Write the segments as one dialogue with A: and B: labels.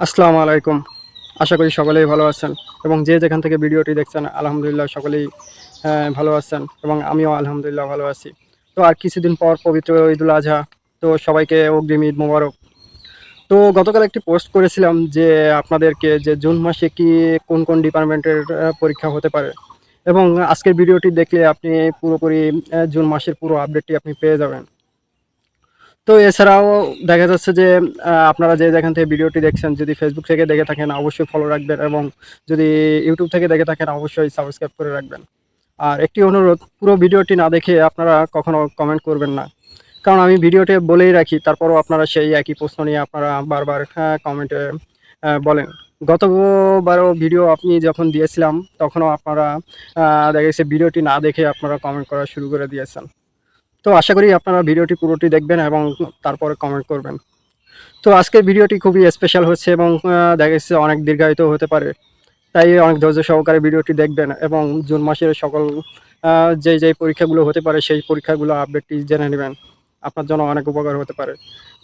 A: আসসালামু আলাইকুম। আশা করি সকলেই ভালো আছেন এবং যে যেখান থেকে ভিডিওটি দেখছেন, আলহামদুলিল্লাহ সকলেই ভালো আছেন এবং আমিও আলহামদুলিল্লাহ ভালো আছি। তো আর কিছুদিন পর পবিত্র ঈদুল আজহা, তো সবাইকে অগ্রিম ঈদ মোবারক। তো গতকাল একটি পোস্ট করেছিলাম যে আপনাদেরকে যে জুন মাসে কি, কোন কোন ডিপার্টমেন্টের পরীক্ষা হতে পারে এবং আজকের ভিডিওটি দেখলে আপনি পুরোপুরি জুন মাসের পুরো আপডেটটি আপনি পেয়ে যাবেন। তো এছাড়াও দেখা যাচ্ছে যে আপনারা যে যেখান থেকে ভিডিওটি দেখছেন যদি ফেসবুক থেকে দেখে থাকেন অবশ্যই ফলো রাখবেন এবং যদি ইউটিউব থেকে দেখে থাকেন অবশ্যই সাবস্ক্রাইব করে রাখবেন। আর একটি অনুরোধ পুরো ভিডিওটি না দেখে আপনারা কখনো কমেন্ট করবেন না। কারণ আমি ভিডিওতে বলেই রাখি তারপরও আপনারা সেই একই প্রশ্ন নিয়ে আপনারা বারবার কমেন্টে বলেন। গতবারও ভিডিও আপনি যখন দিয়েছিলাম তখনও আপনারা আহ, দেখা গেছে ভিডিওটি না দেখে আপনারা কমেন্ট করা শুরু করে দিয়েছেন। তো আশা করি আপনারা ভিডিওটি পুরোটি দেখবেন এবং তারপরে কমেন্ট করবেন। তো আজকের ভিডিওটি খুবই স্পেশাল হচ্ছে এবং দেখা যাচ্ছে অনেক দীর্ঘায়িত হতে পারে। তাই অনেক ধৈর্য সহকারে ভিডিওটি দেখবেন এবং জুন মাসের সকল যেই যেই পরীক্ষাগুলো হতে পারে সেই পরীক্ষাগুলো আপডেটটি জেনে নেবেন। আপনার জন্য অনেক উপকার হতে পারে।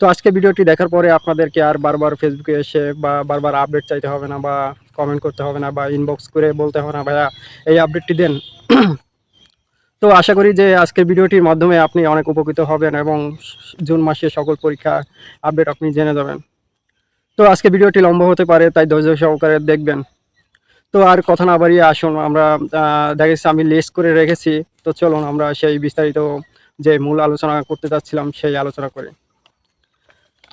A: তো আজকে ভিডিওটি দেখার পরে আপনাদেরকে আর বারবার ফেসবুকে এসে বা বারবার আপডেট চাইতে হবে না বা কমেন্ট করতে হবে না বা ইনবক্স করে বলতে হবে না, ভাইয়া, এই আপডেটটি দেন। তো আশা করি যে আজকের ভিডিওটির মাধ্যমে আপনি অনেক উপকৃত হবেন এবং জুন মাসে সকল পরীক্ষা আপডেট আপনি জেনে যাবেন। তো আজকে ভিডিওটি লম্বা হতে পারে তাই ধৈর্য সহকারে দেখবেন। তো আর কথা না বাড়িয়ে আসুন আমরা আহ, দেখা যাচ্ছে আমি লিস্ট করে রেখেছি। তো চলুন আমরা সেই বিস্তারিত যে মূল আলোচনা করতে চাচ্ছিলাম সেই আলোচনা করি।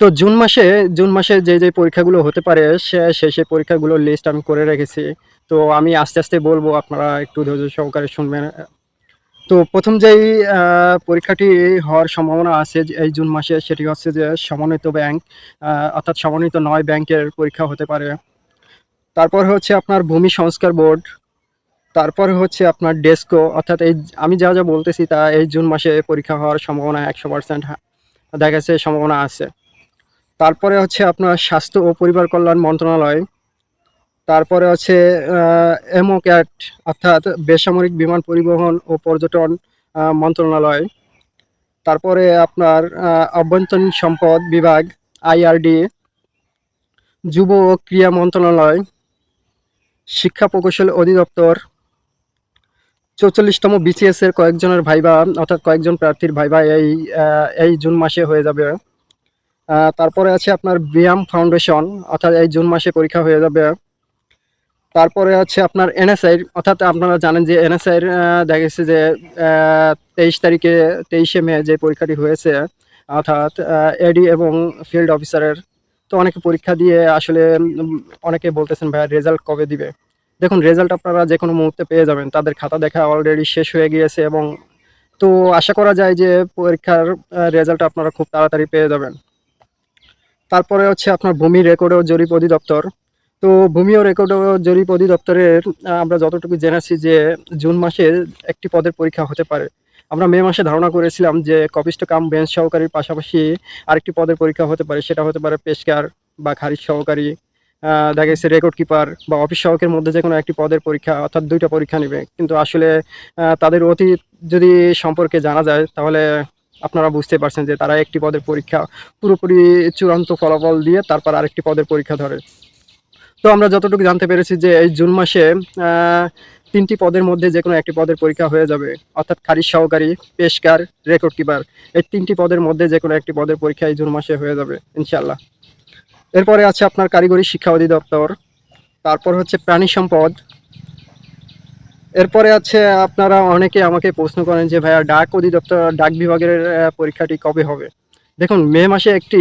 A: তো জুন মাসে জুন মাসে যে যে পরীক্ষাগুলো হতে পারে সে সেই সেই পরীক্ষাগুলোর লিস্ট আমি করে রেখেছি। তো আমি আস্তে আস্তে বলব আপনারা একটু ধৈর্য সহকারে শুনবেন। তো প্রথম যেই পরীক্ষাটি হওয়ার সম্ভাবনা আছে এই জুন মাসে, সেটি হচ্ছে যে সমন্বিত ব্যাংক অর্থাৎ সমন্বিত নয় ব্যাংকের পরীক্ষা হতে পারে। তারপর হচ্ছে আপনার ভূমি সংস্কার বোর্ড, তারপরে হচ্ছে আপনার ডেস্কো, অর্থাৎ এই আমি যা যা বলতেছি তা এই জুন মাসে পরীক্ষা হওয়ার সম্ভাবনা একশো পার্সেন্ট দেখা যাচ্ছে সম্ভাবনা আছে। তারপরে হচ্ছে আপনার স্বাস্থ্য ও পরিবার কল্যাণ মন্ত্রণালয় তারপরে হচ্ছে এমোক্যাট অর্থাৎ বেসামরিক বিমান পরিবহন ও পর্যটন মন্ত্রণালয়। তারপরে আপনার আহ, অভ্যন্তরীণ সম্পদ বিভাগ আইআরডি যুব ও ক্রীড়া মন্ত্রণালয় শিক্ষা প্রকৌশল অধিদপ্তর চৌচল্লিশতম বিসিএস এর কয়েকজনের ভাইবা অর্থাৎ কয়েকজন প্রার্থীর ভাইবা এই এই জুন মাসে হয়ে যাবে। তারপরে আছে আপনার ব্যায়াম ফাউন্ডেশন অর্থাৎ এই জুন মাসে পরীক্ষা হয়ে যাবে। তারপরে হচ্ছে আপনার এনএসআই অর্থাৎ আপনারা জানেন যে এনএসআই দেখা গেছে যে তেইশ তারিখে, তেইশে মে যে পরীক্ষাটি হয়েছে, অর্থাৎ এডি এবং ফিল্ড অফিসারের তো অনেকে পরীক্ষা দিয়ে আসলে অনেকে বলতেছেন, ভাইয়া রেজাল্ট কবে দিবে? দেখুন রেজাল্ট আপনারা যে কোনো মুহূর্তে পেয়ে যাবেন। তাদের খাতা দেখা অলরেডি শেষ হয়ে গিয়েছে এবং, তো আশা করা যায় যে পরীক্ষার রেজাল্ট আপনারা খুব তাড়াতাড়ি পেয়ে যাবেন। তারপরে হচ্ছে আপনার ভূমি রেকর্ড ও জরিপ অধিদপ্তর। তো ভূমি ও রেকর্ড জরিপ অধিদপ্তরের আমরা যতটুকু জেনেছি যে জুন মাসে একটি পদের পরীক্ষা হতে পারে। আমরা মে মাসে ধারণা করেছিলাম যে কপিস্ট কাম বেঞ্চ সহকারীর পাশাপাশি আরেকটি পদের পরীক্ষা হতে পারে। সেটা হতে পারে পেশকার বা খারিজ সহকারী দেখা গেছে রেকর্ড কিপার বা অফিস সহকের মধ্যে যে কোনো একটি পদের পরীক্ষা অর্থাৎ দুইটা পরীক্ষা নেবে। কিন্তু আসলে তাদের অতীত যদি সম্পর্কে জানা যায়, তাহলে আপনারা বুঝতে পারছেন যে তারা একটি পদের পরীক্ষা পুরোপুরি চূড়ান্ত ফলাফল দিয়ে তারপর আরেকটি পদের পরীক্ষা ধরে। তো আমরা যতটুকু জানতে পেরেছি যে এই জুন মাসে তিনটি পদের মধ্যে যে কোনো একটি পদের পরীক্ষা হয়ে যাবে। অর্থাৎ খারিজ সহকারী, পেশকার, রেকর্ড কিপার। এই তিনটি পদের মধ্যে যে কোনো একটি পদের পরীক্ষা এই জুন মাসে হয়ে যাবে ইনশাল্লাহ এরপরে আছে আপনার কারিগরি শিক্ষা অধিদপ্তর। তারপর হচ্ছে প্রাণী সম্পদ। এরপরে আছে আপনারা অনেকে আমাকে প্রশ্ন করেন যে, ভাইয়া, ডাক অধিদপ্তর, ডাক বিভাগের পরীক্ষাটি কবে হবে? দেখুন, মে মাসে একটি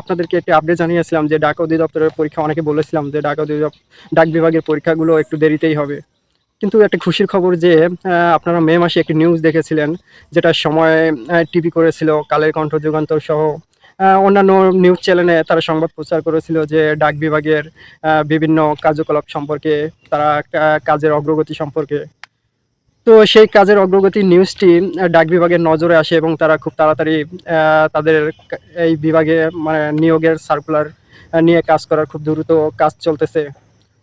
A: আপনাদেরকে একটি আপডেট জানিয়েছিলাম যে ডাক অধিদপ্তরের পরীক্ষা, অনেকে বলেছিলাম যে ডাক অধিদপ্তর ডাক বিভাগের পরীক্ষাগুলো একটু দেরিতেই হবে। কিন্তু একটা খুশির খবর যে আপনারা মে মাসে একটি নিউজ দেখেছিলেন, যেটা সময় টিভি করেছিল, কালের কণ্ঠ যুগান্তর সহ অন্যান্য নিউজ চ্যানেলে তারা সংবাদ প্রচার করেছিল যে ডাক বিভাগের বিভিন্ন কার্যকলাপ সম্পর্কে, তারা কাজের অগ্রগতি সম্পর্কে। তো সেই কাজের অগ্রগতির নিউজটি ডাক বিভাগের নজরে আসে এবং তারা খুব তাড়াতাড়ি তাদের এই বিভাগে মানে নিয়োগের সার্কুলার নিয়ে কাজ করার খুব দ্রুত কাজ চলতেছে।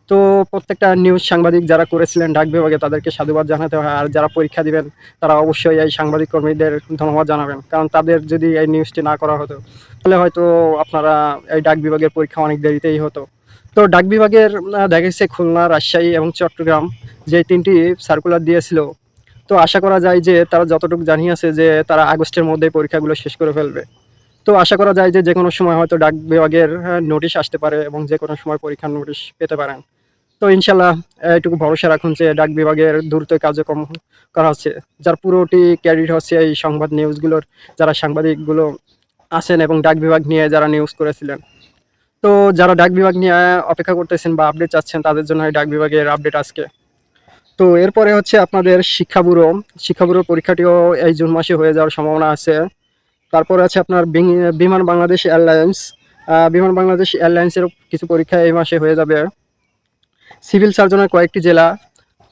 A: তো প্রত্যেকটা নিউজ সাংবাদিক যারা করেছিলেন ডাক বিভাগে, তাদেরকে সাধুবাদ জানাতে হয়। আর যারা পরীক্ষা দিবেন, তারা অবশ্যই এই সাংবাদিক কর্মীদের ধন্যবাদ জানাবেন। কারণ তাদের যদি এই নিউজটি না করা হতো, তাহলে হয়তো আপনারা এই ডাক বিভাগের পরীক্ষা অনেক দেরিতেই হতো। তো ডাক বিভাগের দেখা গেছে খুলনা, রাজশাহী এবং চট্টগ্রাম যে তিনটি সার্কুলার দিয়েছিল। তো আশা করা যায় যে তারা যতটুকু জানিয়েছে যে তারা আগস্টের মধ্যে পরীক্ষাগুলো শেষ করে ফেলবে। তো আশা করা যায় যে যে কোনো সময় হয়তো ডাক বিভাগের নোটিশ আসতে পারে এবং যে কোনো সময় পরীক্ষার নোটিশ পেতে পারেন। তো ইনশাল্লাহ এইটুকু ভরসা রাখুন যে ডাক বিভাগের দ্রুত কার্যক্রম করা হচ্ছে। যার পুরোটি ক্রেডিট হচ্ছে এই সংবাদ নিউজগুলোর যারা সাংবাদিকগুলো আছেন এবং ডাক বিভাগ নিয়ে যারা নিউজ করেছিলেন। তো যারা ডাক বিভাগ নিয়ে অপেক্ষা করতেছেন বা আপডেট চাচ্ছেন, তাদের জন্য ডাক বিভাগের আপডেট আজকে। তো এরপরে হচ্ছে আপনাদের শিক্ষা ব্যুরো। শিক্ষা ব্যুরোর পরীক্ষাটিও এই জুন মাসে হয়ে যাওয়ার সম্ভাবনা আছে। তারপরে আছে আপনার বিমান বাংলাদেশ এয়ারলাইন্স। বিমান বাংলাদেশ এয়ারলাইন্সের কিছু পরীক্ষা এই মাসে হয়ে যাবে। সিভিল সার্জনের কয়েকটি জেলা।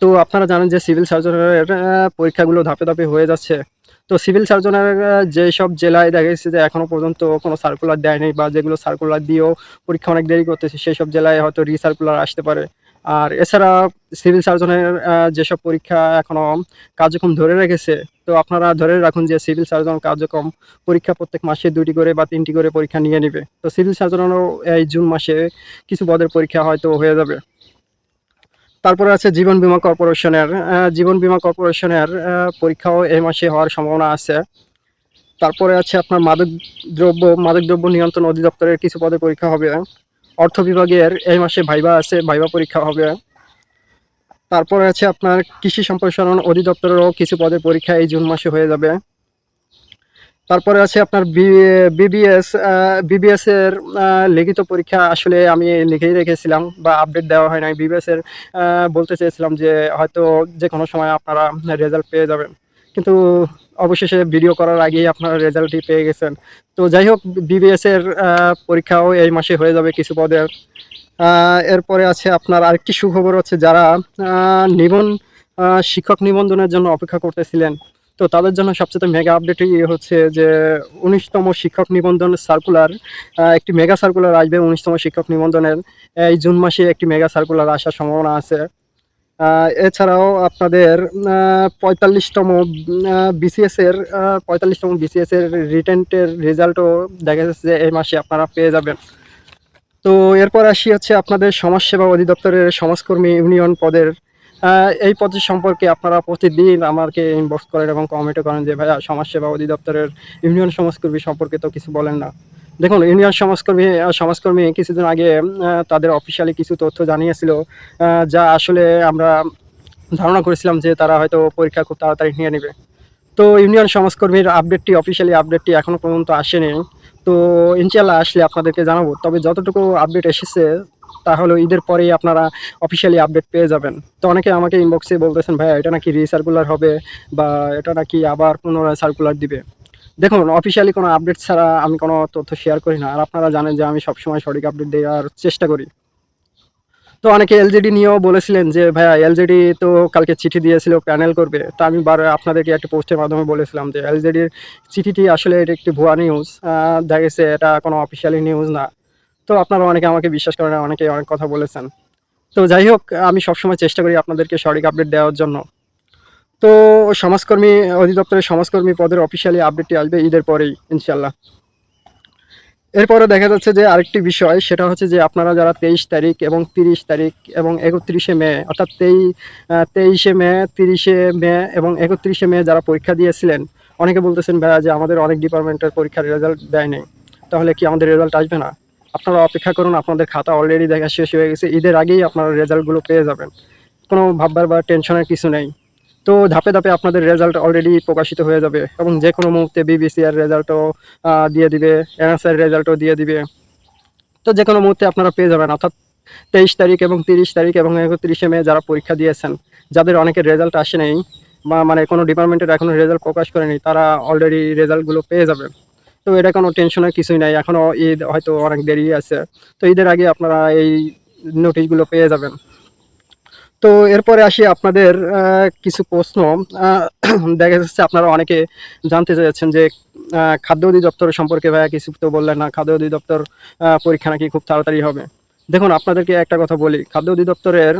A: তো আপনারা জানেন যে সিভিল সার্জনের পরীক্ষাগুলো ধাপে ধাপে হয়ে যাচ্ছে। তো সিভিল সার্জনের যেসব জেলায় দেখা গেছে যে এখনও পর্যন্ত কোনো সার্কুলার দেয়নি বা যেগুলো সার্কুলার দিয়েও পরীক্ষা অনেক দেরি করতেছে সেই সব জেলায় হয়তো রিসার্কুলার আসতে পারে। আর এছাড়া সিভিল সার্জনের যেসব পরীক্ষা এখনও কার্যক্রম ধরে রেখেছে, তো আপনারা ধরে রাখুন যে সিভিল সার্জন কার্যক্রম পরীক্ষা প্রত্যেক মাসে দুটি করে বা তিনটি করে পরীক্ষা নিয়ে নেবে। তো সিভিল সার্জনেরও এই জুন মাসে কিছু পদের পরীক্ষা হয়তো হয়ে যাবে। তারপরে আছে জীবন বিমা কর্পোরেশনের জীবন বিমা কর্পোরেশনের পরীক্ষাও এই মাসে হওয়ার সম্ভাবনা আছে। তারপরে আছে আপনার মাদক দ্রব্য মাদকদ্রব্য নিয়ন্ত্রণ অধিদপ্তরের কিছু পদে পরীক্ষা হবে। অর্থ বিভাগের এই মাসে ভাইবা আছে ভাইবা পরীক্ষা হবে। তারপরে আছে আপনার কৃষি সম্প্রসারণ অধিদপ্তরেরও কিছু পদের পরীক্ষা এই জুন মাসে হয়ে যাবে। তারপরে আছে আপনার বিবিএস বিবিএস এর লিখিত পরীক্ষা। আসলে আমি লিখেই রেখেছিলাম বা আপডেট দেওয়া হয় নাই। বিবিএস এর বলতে চেয়েছিলাম যে হয়তো যে কোনো সময় আপনারা রেজাল্ট পেয়ে যাবেন। কিন্তু অবশেষে ভিডিও করার আগেই আপনারা রেজাল্টই পেয়ে গেছেন। তো যাই হোক বিবিএস এর পরীক্ষাও এই মাসে হয়ে যাবে কিছু পদের। এরপরে আছে আপনার আরেকটি সুখবর হচ্ছে যারা নিবন শিক্ষক নিবন্ধনের জন্য অপেক্ষা করতেছিলেন। তো তাদের জন্য সবচেয়ে মেগা আপডেটই হচ্ছে যে উনিশতম শিক্ষক নিবন্ধন সার্কুলার একটি মেগা সার্কুলার আসবে উনিশতম শিক্ষক নিবন্ধনের। এই জুন মাসে একটি মেগা সার্কুলার আসার সম্ভাবনা আছে। এছাড়াও আপনাদের পঁয়তাল্লিশতম বিসিএস এর পঁয়তাল্লিশতম বিসিএস এর রিটেন্টের রেজাল্টও দেখা যাচ্ছে যে এই মাসে আপনারা পেয়ে যাবেন। তো এরপর আসি হচ্ছে আপনাদের সমাজসেবা অধিদপ্তরের সমাজকর্মী ইউনিয়ন পদের এই পদের সম্পর্কে আপনারা প্রতিদিন আমাকে ইনবক্স করেন এবং কমেন্টও করেন যে, ভাইয়া, সমাজসেবা অধিদপ্তরের ইউনিয়ন সমাজকর্মী সম্পর্কে তো কিছু বলেন না। দেখুন, ইউনিয়ন সমাজকর্মী সমাজকর্মী কিছুদিন আগে তাদের অফিসিয়ালি কিছু তথ্য জানিয়েছিল যা আসলে আমরা ধারণা করেছিলাম যে তারা হয়তো পরীক্ষা খুব তাড়াতাড়ি নিয়ে নেবে। তো ইউনিয়ন সমাজকর্মীর আপডেটটি অফিসিয়ালি আপডেটটি এখনও পর্যন্ত আসেনি। তো ইনশাল্লাহ আসলে আপনাদেরকে জানাব। তবে যতটুকু আপডেট এসেছে তাহলে ঈদের পরেই আপনারা অফিসিয়ালি আপডেট পেয়ে যাবেন। তো অনেকে আমাকে ইনবক্সে বলতেছেন, ভাইয়া, এটা নাকি রিসার্কুলার হবে বা এটা নাকি আবার পুনরায় সার্কুলার দিবে? দেখুন অফিসিয়ালি কোনো আপডেট ছাড়া আমি কোনো তথ্য শেয়ার করি না। আর আপনারা জানেন যে আমি সবসময় সঠিক আপডেট দেওয়ার চেষ্টা করি। তো অনেকে এলজেডি নিয়েও বলেছিলেন যে, ভাইয়া এলজেডি তো কালকে চিঠি দিয়েছিল প্যানেল করবে। তো আমি বার, আপনাদেরকে একটা পোস্টের মাধ্যমে বলেছিলাম যে এলজেডির চিঠিটি আসলে এটা একটি ভুয়া নিউজ দেখা গেছে এটা কোনো অফিসিয়ালি নিউজ না। তো আপনারা অনেকে আমাকে বিশ্বাস করেন, অনেকে অনেক কথা বলেছেন। তো যাই হোক, আমি সবসময় চেষ্টা করি আপনাদেরকে সঠিক আপডেট দেওয়ার জন্য। তো সমাজকর্মী অধিদপ্তরের সমাজকর্মী পদের অফিসিয়ালি আপডেটটি আসবে ঈদের পরেই ইনশাল্লাহ এরপরে দেখা যাচ্ছে যে আরেকটি বিষয়, সেটা হচ্ছে যে আপনারা যারা তেইশ তারিখ এবং তিরিশ তারিখ এবং একত্রিশে মে, অর্থাৎ তেই তেইশে মে, তিরিশে মে এবং একত্রিশে মে যারা পরীক্ষা দিয়েছিলেন, অনেকে বলতেছেন, ভাইয়া, যে আমাদের অনেক ডিপার্টমেন্টের পরীক্ষার রেজাল্ট দেয় নাই। তাহলে কি আমাদের রেজাল্ট আসবে না? আপনারা অপেক্ষা করুন, আপনাদের খাতা অলরেডি দেখা শেষ হয়ে গেছে, ঈদের আগেই আপনারা রেজাল্টগুলো পেয়ে যাবেন। কোনো ভাববার বা টেনশনের কিছু নেই। তো ধাপে ধাপে আপনাদের রেজাল্ট অলরেডি প্রকাশিত হয়ে যাবে এবং যে কোনো মুহূর্তে বিবিসি এর রেজাল্টও দিয়ে দিবে এনএসআর রেজাল্টও দিয়ে দিবে। তো যে কোনো মুহূর্তে আপনারা পেয়ে যাবেন, অর্থাৎ তেইশ তারিখ এবং তিরিশ তারিখ এবং একত্রিশে মে যারা পরীক্ষা দিয়েছেন, যাদের অনেকের রেজাল্ট আসে নেই বা মানে কোনো ডিপার্টমেন্টের এখনও রেজাল্ট প্রকাশ করেনি, তারা অলরেডি রেজাল্টগুলো পেয়ে যাবে। তো এটা কোনো টেনশনের কিছুই নাই। এখনও ঈদ হয়তো অনেক দেরি আছে। তো ঈদের আগে আপনারা এই নোটিশগুলো পেয়ে যাবেন। তো এরপরে আসি আপনাদের কিছু প্রশ্ন। দেখা যাচ্ছে আপনারা অনেকে জানতে চাইছেন যে খাদ্য অধিদপ্তর সম্পর্কে ভাইয়া কিছু তো বললেন না। খাদ্য অধিদপ্তর পরীক্ষা নাকি খুব তাড়াতাড়ি হবে। দেখুন, আপনাদেরকে একটা কথা বলি। খাদ্য অধিদপ্তরের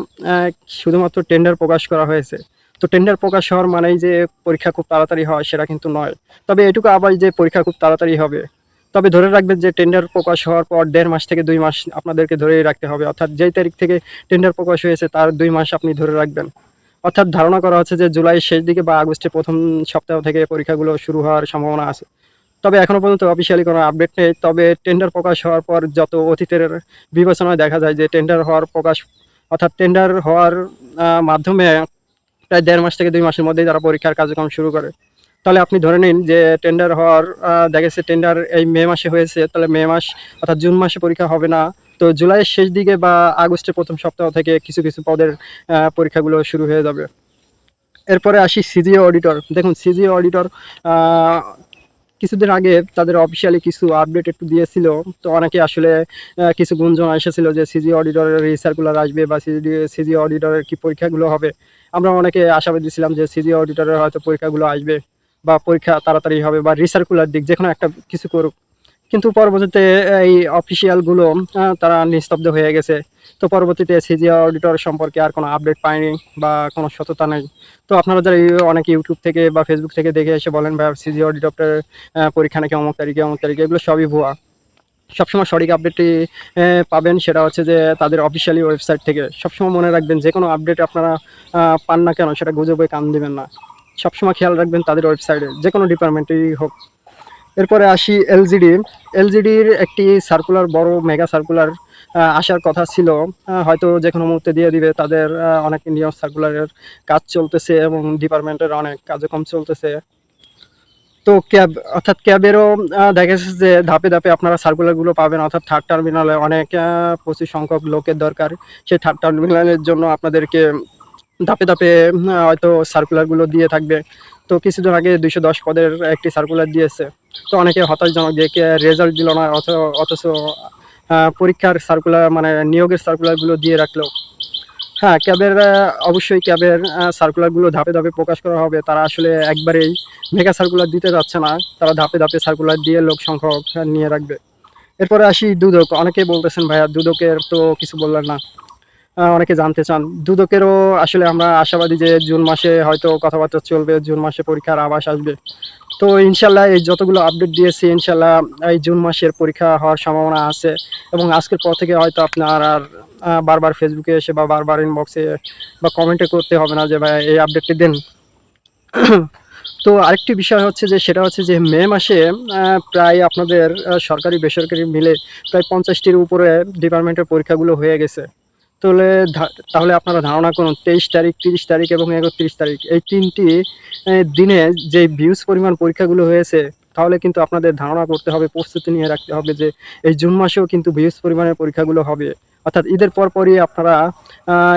A: শুধুমাত্র টেন্ডার প্রকাশ করা হয়েছে। তো টেন্ডার প্রকাশ হওয়ার মানেই যে পরীক্ষা খুব তাড়াতাড়ি হয় সেটা কিন্তু নয়। তবে এটুকু আবার যে পরীক্ষা খুব তাড়াতাড়ি হবে। তবে ধরে রাখবেন যে টেন্ডার প্রকাশ হওয়ার পর দেড় মাস থেকে দুই মাস আপনাদেরকে ধরেই রাখতে হবে। অর্থাৎ যেই তারিখ থেকে টেন্ডার প্রকাশ হয়েছে তার দুই মাস আপনি ধরে রাখবেন। অর্থাৎ ধারণা করা হচ্ছে যে জুলাই শেষ দিকে বা আগস্টের প্রথম সপ্তাহ থেকে পরীক্ষাগুলো শুরু হওয়ার সম্ভাবনা আছে। তবে এখনও পর্যন্ত অফিসিয়ালি কোনো আপডেট নেই। তবে টেন্ডার প্রকাশ হওয়ার পর যত অতীতের বিবেচনায় দেখা যায় যে টেন্ডার হওয়ার প্রকাশ অর্থাৎ টেন্ডার হওয়ার মাধ্যমে প্রায় দেড় মাস থেকে দুই মাসের মধ্যেই তারা পরীক্ষার কার্যক্রম শুরু করে। তাহলে আপনি ধরে নিন যে টেন্ডার হওয়ার দেখেছে টেন্ডার এই মে মাসে হয়েছে, তাহলে মে মাস অর্থাৎ জুন মাসে পরীক্ষা হবে না। তো জুলাইয়ের শেষ দিকে বা আগস্টের প্রথম সপ্তাহ থেকে কিছু কিছু পদের পরীক্ষাগুলো শুরু হয়ে যাবে। এরপরে আসি সিজিও অডিটর দেখুন, সিজিও অডিটর কিছুদিন আগে তাদের অফিসিয়ালি কিছু আপডেট একটু দিয়েছিল। তো অনেকে আসলে কিছু গুঞ্জন এসেছিল যে সিজি অডিটরের রিসার্কুলার আসবে বা সিজি সিজি অডিটরের কি পরীক্ষাগুলো হবে। আমরা অনেকে আশাবাদী ছিলাম যে সিজি অডিটরের হয়তো পরীক্ষাগুলো আসবে বা পরীক্ষা তাড়াতাড়ি হবে বা রিসার্কুলার দিক যে কোনো একটা কিছু করুক। কিন্তু পরবর্তীতে এই অফিসিয়ালগুলো তারা নিস্তব্ধ হয়ে গেছে। তো পরবর্তীতে সিজি অডিটর সম্পর্কে আর কোনো আপডেট পায়নি বা কোনো সততা নেই। তো আপনারা যারা অনেক ইউটিউব থেকে বা ফেসবুক থেকে দেখে এসে বলেন, ভাই সিজি অডিটরের পরীক্ষা নাকি অমুক তারিখে অমুক তারিখে? এগুলো সবই ভুয়া। সবসময় সঠিক আপডেটটি পাবেন, সেটা হচ্ছে যে তাদের অফিসিয়ালি ওয়েবসাইট থেকে। সবসময় মনে রাখবেন, যে কোনো আপডেট আপনারা পান না কেন, সেটা গুজবে কান দিবেন না। সবসময় খেয়াল রাখবেন তাদের ওয়েবসাইটে যে কোনো ডিপার্টমেন্টেই হোক। এরপরে আসি এলজিডি এলজিডির একটি সার্কুলার বড় মেগা সার্কুলার আসার কথা ছিল। হয়তো যে কোনো মুহূর্তে দিয়ে দিবে। তাদের অনেক নিয়ম সার্কুলারের কাজ চলতেছে এবং ডিপার্টমেন্টের অনেক কার্যক্রম চলতেছে। তো ক্যাব অর্থাৎ ক্যাবেরও দেখা যাচ্ছে যে ধাপে ধাপে আপনারা সার্কুলারগুলো পাবেন। অর্থাৎ থার্ড টার্মিনালে অনেক প্রচুর সংখ্যক লোকের দরকার। সেই থার্ড টার্মিনালের জন্য আপনাদেরকে ধাপে ধাপে হয়তো সার্কুলারগুলো দিয়ে থাকবে। তো কিছুদিন আগে দুইশো দশ পদের একটি সার্কুলার দিয়েছে। তো অনেকে হতাশজনক যে রেজাল্ট দিল না, অথ- অথচ পরীক্ষার সার্কুলার মানে নিয়োগের সার্কুলারগুলো দিয়ে রাখল। হ্যাঁ ক্যাবের অবশ্যই ক্যাবের সার্কুলারগুলো ধাপে ধাপে প্রকাশ করা হবে। তারা আসলে একবারেই মেগা সার্কুলার দিতে যাচ্ছে না। তারা ধাপে ধাপে সার্কুলার দিয়ে লোক সংখ্যক নিয়ে রাখবে। এরপরে আসি দুদক। অনেকেই বলতেছেন, ভাইয়া, দুদকের তো কিছু বললেন না। অনেকে জানতে চান। দুদকেরও আসলে আমরা আশাবাদী যে জুন মাসে হয়তো কথাবার্তা চলবে, জুন মাসে পরীক্ষার আবাস আসবে। তো ইনশাল্লাহ এই যতগুলো আপডেট দিয়েছি, ইনশাল্লাহ এই জুন মাসের পরীক্ষা হওয়ার সম্ভাবনা আছে এবং আজকের পর থেকে হয়তো আপনার আর বারবার ফেসবুকে এসে বা বারবার ইনবক্সে বা কমেন্টে করতে হবে না যে ভাই এই আপডেটটি দেন। তো আরেকটি বিষয় হচ্ছে যে, সেটা হচ্ছে যে মে মাসে প্রায় আপনাদের সরকারি, বেসরকারি মিলে প্রায় পঞ্চাশটির উপরে ডিপার্টমেন্টের পরীক্ষাগুলো হয়ে গেছে। তাহলে তাহলে আপনারা ধারণা করুন, তেইশ তারিখ, তিরিশ তারিখ এবং একত্রিশ তারিখ, এই তিনটি দিনে যে ভিউজ পরিমাণ পরীক্ষাগুলো হয়েছে, তাহলে কিন্তু আপনাদের ধারণা করতে হবে, প্রস্তুতি নিয়ে রাখতে হবে যে এই জুন মাসেও কিন্তু ভিউজ পরিমাণের পরীক্ষাগুলো হবে। অর্থাৎ ঈদের পর পরই আপনারা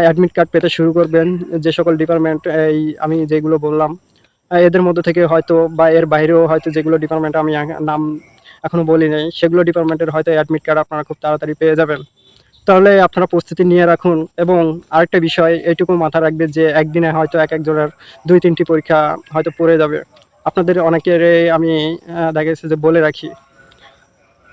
A: অ্যাডমিট কার্ড পেতে শুরু করবেন, যে সকল ডিপার্টমেন্ট এই আমি যেগুলো বললাম এদের মধ্যে থেকে হয়তো বা এর বাইরেও হয়তো যেগুলো ডিপার্টমেন্ট আমি নাম এখনও বলি নাই সেগুলো ডিপার্টমেন্টের হয়তো অ্যাডমিট কার্ড আপনারা খুব তাড়াতাড়ি পেয়ে যাবেন। তাহলে আপনারা প্রস্তুতি নিয়ে রাখুন এবং আরেকটা বিষয়, এইটুকু মাথা রাখবে যে একদিনে হয়তো এক এক একজনের দুই তিনটি পরীক্ষা হয়তো পড়ে যাবে। আপনাদের অনেকের আমি দেখা গেছে যে বলে রাখি।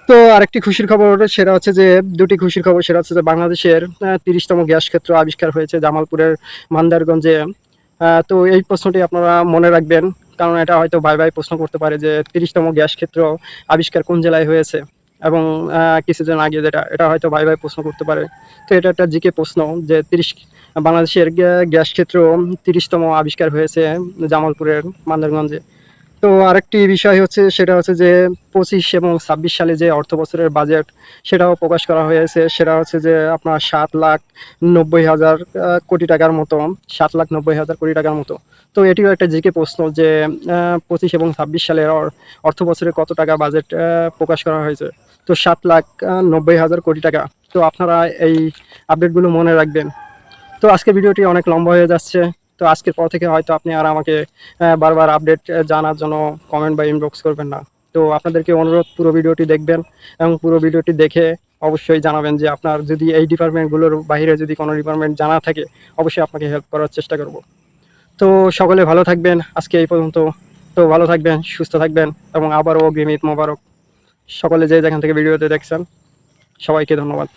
A: তো আরেকটি খুশির খবর সেটা হচ্ছে যে, দুটি খুশির খবর সেটা হচ্ছে যে বাংলাদেশের তিরিশতম গ্যাস ক্ষেত্র আবিষ্কার হয়েছে জামালপুরের মান্দারগঞ্জে। তো এই প্রশ্নটি আপনারা মনে রাখবেন, কারণ এটা হয়তো ভাই ভাই প্রশ্ন করতে পারে যে তিরিশতম গ্যাস ক্ষেত্র আবিষ্কার কোন জেলায় হয়েছে। এবং কিছুদিন আগে যেটা, এটা হয়তো ভাই ভাই প্রশ্ন করতে পারে। তো এটা একটা জিকে প্রশ্ন যে তিরিশ, বাংলাদেশের গ্যাস ক্ষেত্র তিরিশতম আবিষ্কার হয়েছে জামালপুরের মান্দারগঞ্জে। তো আরেকটি বিষয় হচ্ছে, সেটা হচ্ছে যে পঁচিশ এবং ছাব্বিশ সালে যে অর্থ বছরের বাজেট সেটাও প্রকাশ করা হয়েছে। সেটা হচ্ছে যে আপনার সাত লাখ নব্বই হাজার কোটি টাকার মতো, সাত লাখ নব্বই হাজার কোটি টাকার মতো। তো এটিও একটা জিকে প্রশ্ন যে পঁচিশ এবং ছাব্বিশ সালের অর- অর্থ বছরে কত টাকা বাজেট প্রকাশ করা হয়েছে? তো সাত লাখ নব্বই হাজার কোটি টাকা। তো আপনারা এই আপডেটগুলো মনে রাখবেন। তো আজকে ভিডিওটি অনেক লম্বা হয়ে যাচ্ছে। তো আজকের পর থেকে হয়তো আপনি আর আমাকে বারবার আপডেট জানার জন্য কমেন্ট বা ইনবক্স করবেন না। তো আপনাদেরকে অনুরোধ, পুরো ভিডিওটি দেখবেন এবং পুরো ভিডিওটি দেখে অবশ্যই জানাবেন যে আপনার যদি এই ডিপার্টমেন্টগুলোর বাইরে যদি কোনো ডিপার্টমেন্ট জানা থাকে, অবশ্যই আপনাকে হেল্প করার চেষ্টা করব। তো সকলে ভালো থাকবেন, আজকে এই পর্যন্ত। তো ভালো থাকবেন, সুস্থ থাকবেন এবং আবারও অগ্রিম ঈদ মোবারক। সকলে যে যেখান থেকে ভিডিওতে দেখছেন, সবাইকে ধন্যবাদ।